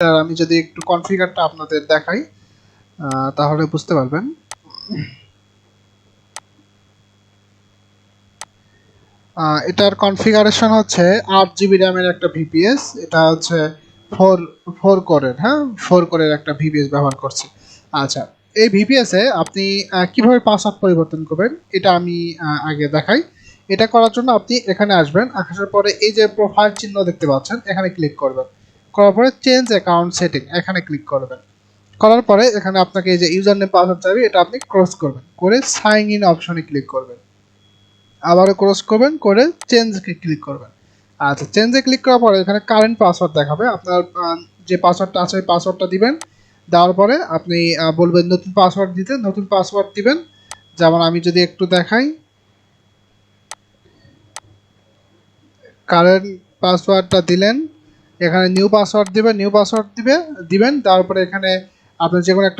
আর আমি যদি একটু কনফিগারটা আপনাদের দেখাই তাহলে বুঝতে পারবেন। এটার কনফিগারেশন হচ্ছে আট জিবি র্যামের একটা ভিপিএস এটা হচ্ছে ফোর ফোর কোরের হ্যাঁ? ফোর কোরের একটা ভিপিএস ব্যবহার করছে। আচ্ছা এই ভিপিএস আপনি কীভাবে পাসওয়ার্ড পরিবর্তন করবেন, এটা আমি আগে দেখাই। এটা করার জন্য আপনি এখানে আসবেন, আসার পরে এই যে প্রোফাইল চিহ্ন দেখতে পাচ্ছেন, এখানে ক্লিক করবেন। করার পরে চেঞ্জ অ্যাকাউন্ট সেটিং এখানে ক্লিক করবেন। করার পরে এখানে আপনাকে এই যে ইউজার নেম পাসওয়ার্ড চাইবে, এটা আপনি ক্রস করবেন। করে সাইন ইন অপশনে ক্লিক করবেন। আবারও ক্রস করবেন, করে চেঞ্জকে ক্লিক করবেন। আচ্ছা চেঞ্জে ক্লিক করার পরে এখানে কারেন্ট পাসওয়ার্ড দেখাবে। আপনার যে পাসওয়ার্ডটা আছে, ওই পাসওয়ার্ডটা দিবেন। দেওয়ার পরে আপনি বলবেন নতুন পাসওয়ার্ড দিতে, নতুন পাসওয়ার্ড দিবেন। যেমন আমি যদি একটু দেখাই। কারেন্ট পাসওয়ার্ডটা দিলেন। এখানে নিউ পাসওয়ার্ড দিবেন নিউ পাসওয়ার্ড দিবে দিবেন তারপরে এখানে আপনার যে কোনো একটা